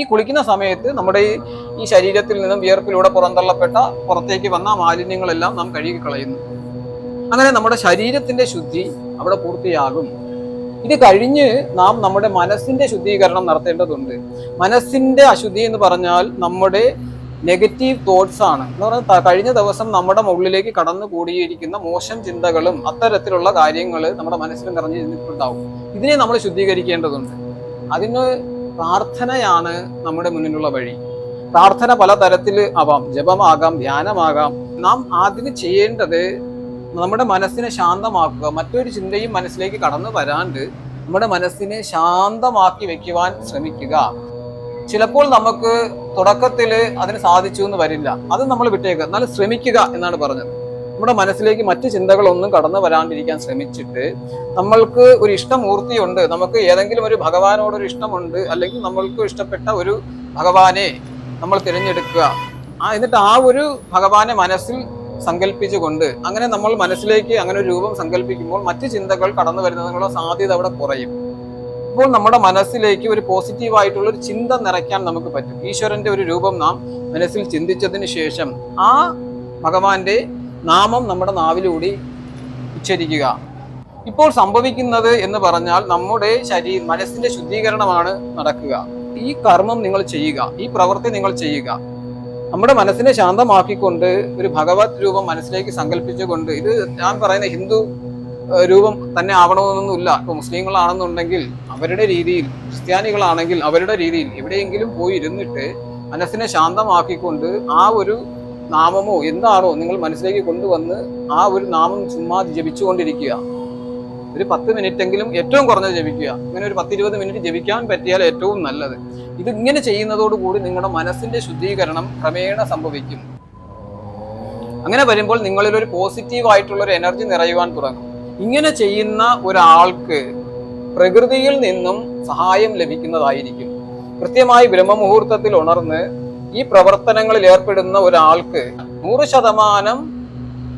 ഈ കുളിക്കുന്ന സമയത്ത് നമ്മുടെ ഈ ഈ ശരീരത്തിൽ നിന്നും വിയർപ്പിലൂടെ പുറന്തള്ളപ്പെട്ട പുറത്തേക്ക് വന്ന മാലിന്യങ്ങളെല്ലാം നാം കഴുകി കളയുന്നു അങ്ങനെ നമ്മുടെ ശരീരത്തിന്റെ ശുദ്ധി അവിടെ പൂർത്തിയാകും. ഇത് കഴിഞ്ഞ് നാം നമ്മുടെ മനസ്സിന്റെ ശുദ്ധീകരണം നടത്തേണ്ടതുണ്ട്. മനസ്സിന്റെ അശുദ്ധി എന്ന് പറഞ്ഞാൽ നമ്മുടെ നെഗറ്റീവ് തോട്ട്സ് ആണ്. എന്ന് പറഞ്ഞാൽ കഴിഞ്ഞ ദിവസം നമ്മുടെ മുകളിലേക്ക് കടന്നു കൂടിയിരിക്കുന്ന മോശം ചിന്തകളും അത്തരത്തിലുള്ള കാര്യങ്ങൾ നമ്മുടെ മനസ്സിൽ നിറഞ്ഞു നിന്നിട്ടുണ്ടാവും ഇതിനെ നമ്മൾ ശുദ്ധീകരിക്കേണ്ടതുണ്ട്. അതിന് പ്രാർത്ഥനയാണ് നമ്മുടെ മുന്നിലുള്ള വഴി. പ്രാർത്ഥന പല തരത്തിൽ ആവാം. ജപമാകാം ധ്യാനമാകാം. നാം ആദ്യം ചെയ്യേണ്ടത് നമ്മുടെ മനസ്സിനെ ശാന്തമാക്കുക. മറ്റൊരു ചിന്തയും മനസ്സിലേക്ക് കടന്നു വരാണ്ട് നമ്മുടെ മനസ്സിനെ ശാന്തമാക്കി വെക്കുവാൻ ശ്രമിക്കുക. ചിലപ്പോൾ നമുക്ക് തുടക്കത്തിൽ അതിന് സാധിച്ചു എന്ന് വരില്ല. അത് നമ്മൾ വിട്ടേക്കുക. എന്നാൽ ശ്രമിക്കുക എന്നാണ് പറഞ്ഞത്. നമ്മുടെ മനസ്സിലേക്ക് മറ്റു ചിന്തകളൊന്നും കടന്നു വരാണ്ടിരിക്കാൻ ശ്രമിച്ചിട്ട് നമ്മൾക്ക് ഒരു ഇഷ്ടമൂർത്തിയുണ്ട് നമുക്ക് ഏതെങ്കിലും ഒരു ഭഗവാനോടൊരു ഇഷ്ടമുണ്ട് അല്ലെങ്കിൽ നമ്മൾക്ക് ഇഷ്ടപ്പെട്ട ഒരു ഭഗവാനെ നമ്മൾ തിരഞ്ഞെടുക്കുക. എന്നിട്ട് ആ ഒരു ഭഗവാനെ മനസ്സിൽ സങ്കല്പിച്ചുകൊണ്ട് അങ്ങനെ നമ്മൾ മനസ്സിലേക്ക് അങ്ങനെ ഒരു രൂപം സങ്കല്പിക്കുമ്പോൾ മറ്റു ചിന്തകൾ കടന്നു വരുന്നതിനുള്ള സാധ്യത അവിടെ കുറയും. ഇപ്പോൾ നമ്മുടെ മനസ്സിലേക്ക് ഒരു പോസിറ്റീവായിട്ടുള്ള ഒരു ചിന്ത നിറയ്ക്കാൻ നമുക്ക് പറ്റും. ഈശ്വരന്റെ ഒരു രൂപം നാം മനസ്സിൽ ചിന്തിച്ചതിന് ശേഷം ആ ഭഗവാന്റെ നാമം നമ്മുടെ നാവിലൂടെ ഉച്ചരിക്കുക. ഇപ്പോൾ സംഭവിക്കുന്നത് എന്ന് പറഞ്ഞാൽ നമ്മുടെ ശരീരം മനസ്സിന്റെ ശുദ്ധീകരണമാണ് നടക്കുക. ഈ കർമ്മം നിങ്ങൾ ചെയ്യുക ഈ പ്രവൃത്തി നിങ്ങൾ ചെയ്യുക. നമ്മുടെ മനസ്സിനെ ശാന്തമാക്കിക്കൊണ്ട് ഒരു ഭഗവത് രൂപം മനസ്സിലേക്ക് സങ്കല്പിച്ചുകൊണ്ട് ഇത് ഞാൻ പറയുന്ന ഹിന്ദു രൂപം തന്നെ ആവണമെന്നൊന്നുമില്ല. ഇപ്പൊ മുസ്ലിങ്ങളാണെന്നുണ്ടെങ്കിൽ അവരുടെ രീതിയിൽ ക്രിസ്ത്യാനികളാണെങ്കിൽ അവരുടെ രീതിയിൽ എവിടെയെങ്കിലും പോയി ഇരുന്നിട്ട് മനസ്സിനെ ശാന്തമാക്കിക്കൊണ്ട് ആ ഒരു നാമമോ എന്താണോ നിങ്ങൾ മനസ്സിലേക്ക് കൊണ്ടുവന്ന് ആ ഒരു നാമം ചുമ്മാ ജപിച്ചുകൊണ്ടിരിക്കുക. ഒരു പത്ത് മിനിറ്റ് എങ്കിലും ഏറ്റവും കുറഞ്ഞത് ജപിക്കുക. ഇങ്ങനെ ഒരു പത്തിരുപത് മിനിറ്റ് ജപിക്കാൻ പറ്റിയാൽ ഏറ്റവും നല്ലത്. ഇത് ഇങ്ങനെ ചെയ്യുന്നതോടുകൂടി നിങ്ങളുടെ മനസ്സിന്റെ ശുദ്ധീകരണം ക്രമേണ സംഭവിക്കും. അങ്ങനെ വരുമ്പോൾ നിങ്ങളിൽ ഒരു പോസിറ്റീവ് ആയിട്ടുള്ള ഒരു എനർജി നിറയുവാൻ തുടങ്ങും. ഇങ്ങനെ ചെയ്യുന്ന ഒരാൾക്ക് പ്രകൃതിയിൽ നിന്നും സഹായം ലഭിക്കുന്നതായിരിക്കും. കൃത്യമായി ബ്രഹ്മമുഹൂർത്തത്തിൽ ഉണർന്ന് ഈ പ്രവർത്തനങ്ങളിൽ ഏർപ്പെടുന്ന ഒരാൾക്ക് നൂറ് ശതമാനം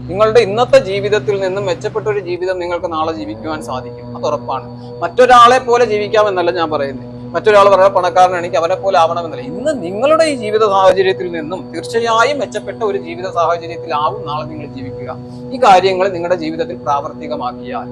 നിങ്ങളുടെ ഇന്നത്തെ ജീവിതത്തിൽ നിന്നും മെച്ചപ്പെട്ട ഒരു ജീവിതം നിങ്ങൾക്ക് നാളെ ജീവിക്കുവാൻ സാധിക്കും. അത് ഉറപ്പാണ്. മറ്റൊരാളെ പോലെ ജീവിക്കാമെന്നല്ല ഞാൻ പറയുന്നത് മറ്റൊരാൾ വളരെ പണക്കാരനാണെങ്കിൽ അവനെ പോലെ ആവണമെന്നല്ല. ഇന്ന് നിങ്ങളുടെ ഈ ജീവിത സാഹചര്യത്തിൽ നിന്നും തീർച്ചയായും മെച്ചപ്പെട്ട ഒരു ജീവിത സാഹചര്യത്തിലാവും നാളെ നിങ്ങൾ ജീവിക്കുക. ഈ കാര്യങ്ങൾ നിങ്ങളുടെ ജീവിതത്തിൽ പ്രാവർത്തികമാക്കിയാൽ